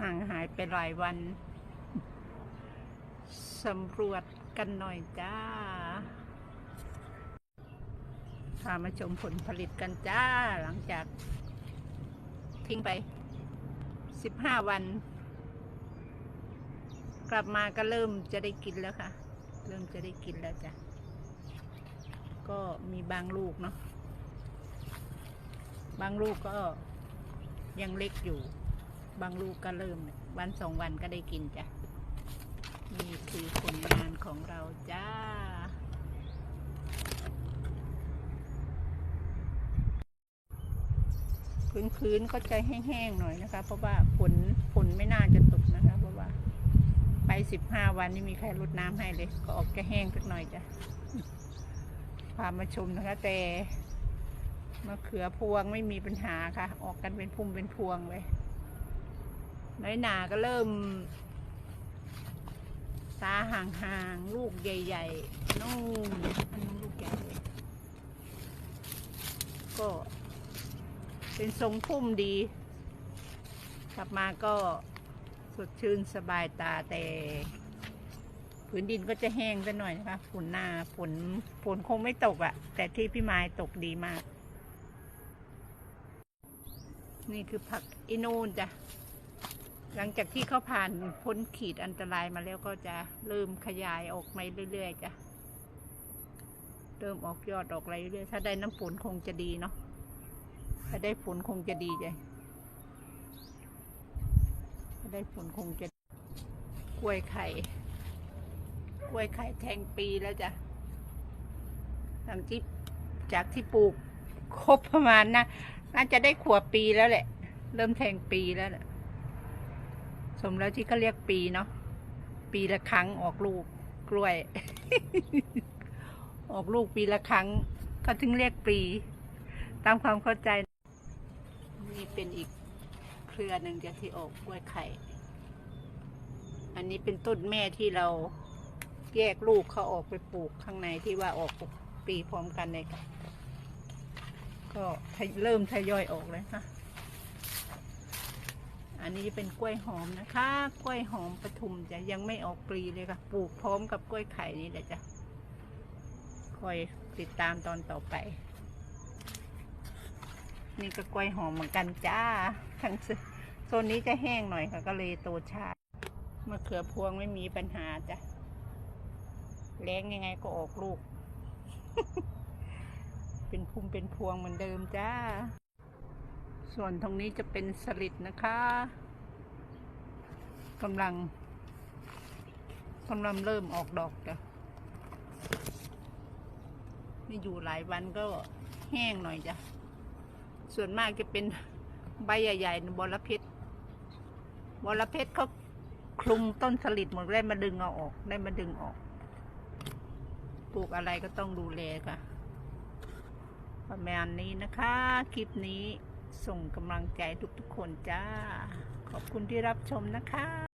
ห่างหายไปหลายวันสำรวจกันหน่อยจ้า พามาชมผลผลิตกันจ้า หลังจาก ทิ้งไป 15 วัน กลับมาก็เริ่มจะได้กินแล้วค่ะ เริ่มจะได้กินแล้วจ้ะ ก็มีบางลูกเนาะ บางลูกก็ยังเล็กอยู่ บางลูกก็เริ่ม วันสองวันก็ได้กินจ้ะ นี่คือผลงานของเราจ้าพื้นๆก็จะแห้งๆหน่อยนะคะ เพราะว่าฝนฝนไม่น่าจะตกนะคะ เพราะว่า ไปสิบห้าวันนี่มีใครรดน้ำให้เลย ก็ออกจะแห้งสักหน่อยจ้ะพามาชมนะคะ แต่มะเขือพวงไม่มีปัญหาค่ะ ออกกันเป็นพุ่มเป็นพวงเลย น้อยหนาก็เริ่ม ตาห่างๆ ลูกใหญ่ๆนู่นอันนู้นลูกใหญ่ก็เป็นทรงพุ่มดี กลับมาก็สดชื่นสบายตาแต่พื้นดินก็จะแห้งซะหน่อยนะคะฝนหน้าฝนฝนคงไม่ตกอะ่ะแต่ที่พี่ไม้ตกดีมาก นี่คือผักอินูนจ้ะ หลังจากที่เขาผ่านพ้นขีดอันตรายมาแล้วก็จะเริ่มขยายออกมาเรื่อยๆจ้ะ เริ่มออกยอดออกอะไรเรื่อยๆถ้าได้น้ำฝนคงจะดีเนาะ ถ้าได้ฝนคงจะดีจ้ะถ้าได้ฝนคงจะกล้วยไข่ กล้วยไข่แทงปีแล้วจ้ะ หลังที่จากที่ปลูกครบประมาณนะน่าจะได้ขวบปีแล้วแหละ เริ่มแทงปีแล้วแหละ สมแล้วที่เขาเรียกปีเนาะปีละครั้งออกลูกกล้วย ออกลูกปีละครั้งเขาถึงเรียกปี ตามความเข้าใจ นี่เป็นอีกเครือหนึ่งจะที่ออกกล้วยไข่ อันนี้เป็นต้นแม่ที่เราแยกลูกเขาออกไปปลูกข้างในที่ว่าออกปีพร้อมกันเลยก็เริ่มทยอยออกเลยค่ะ อันนี้เป็นกล้วยหอมนะคะ กล้วยหอมปทุมจะยังไม่ออกปลีเลยค่ะ ปลูกพร้อมกับกล้วยไข่นี่แหละจ้ะคอยติดตามตอนต่อไป นี่ก็กล้วยหอมเหมือนกันจ้าทั้งโซนนี้จะแห้งหน่อยค่ะ ก็เลยโตช้ามะเขือพวงไม่มีปัญหาจ้ะแล้งยังไงก็ออกลูก เป็นพุ่มเป็นพวงเหมือนเดิมจ้า ส่วนตรงนี้จะเป็นสลิดนะคะกำลังกำลังเริ่มออกดอกจ้ะนี่อยู่หลายวันก็แห้งหน่อยจ้ะ ส่วนมากจะเป็นใบใหญ่ๆบอระเพ็ดบอระเพ็ดเขาคลุมต้นสลิดหมดได้มาดึงเอาออกได้มาดึงออก ปลูกอะไรก็ต้องดูแลค่ะ ประมาณนี้นะคะ คลิปนี้ ส่งกำลังใจทุกๆคนจ้า ขอบคุณที่รับชมนะคะ